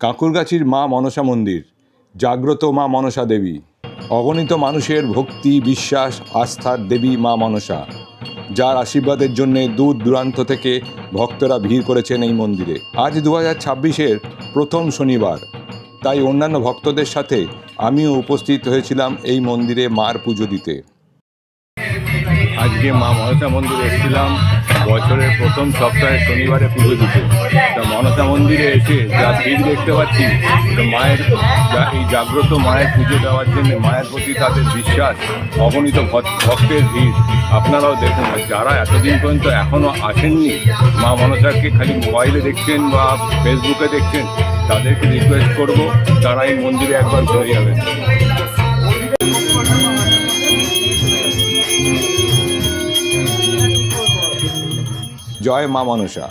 কাঁকুরগাছির মা মনসা মন্দির, জাগ্রত মা মনসা দেবী, অগণিত মানুষের ভক্তি, বিশ্বাস আস্থার দেবী মা মনসা, যার আশীর্বাদের জন্যে দূর দূরান্ত থেকে ভক্তরা ভিড় করেছেন এই মন্দিরে। আজ দু হাজার ছাব্বিশের প্রথম শনিবার, তাই অন্যান্য ভক্তদের সাথে আমিও উপস্থিত হয়েছিলাম এই মন্দিরে মার পুজো দিতে। আজকে মা মনসা মন্দিরে এসেছিলাম। বছরের প্রথম সপ্তাহে শনিবারে পুজো দিতে। তা মনসা মন্দিরে এসে যা ভিড় দেখতে পাচ্ছি মায়ের এই জাগ্রত মায়ের পুজো দেওয়ার জন্য মায়ের প্রতি তাদের বিশ্বাস, অগণিত ভক- ভক্তের ভিড়। আপনারাও দেখুন যারা এতদিন পর্যন্ত এখনও আসেননি, মা মনসাকে খালি মোবাইলে দেখছেন বা ফেসবুকে দেখছেন, তাদেরকে রিকোয়েস্ট করব, তারা এই মন্দিরে একবার ঘুরে যাবেন। জয় মা মনসা।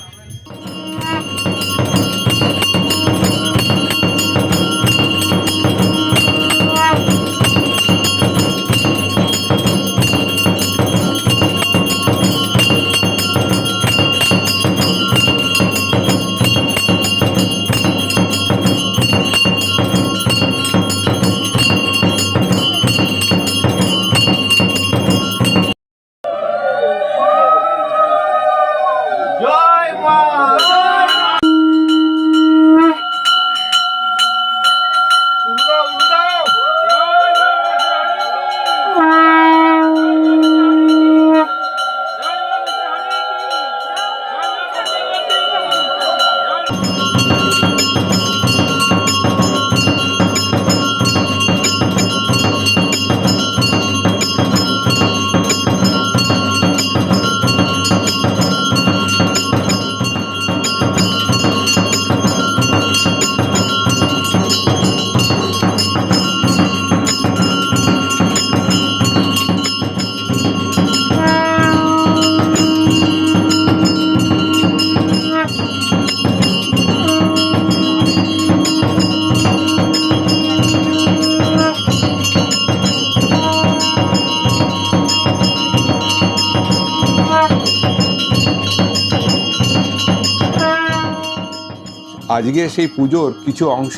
আজকে সেই পুজোর কিছু অংশ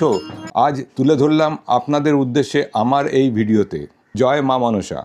আজ তুলে ধরলাম আপনাদের উদ্দেশ্যে আমার এই ভিডিওতে। জয় মা মনসা।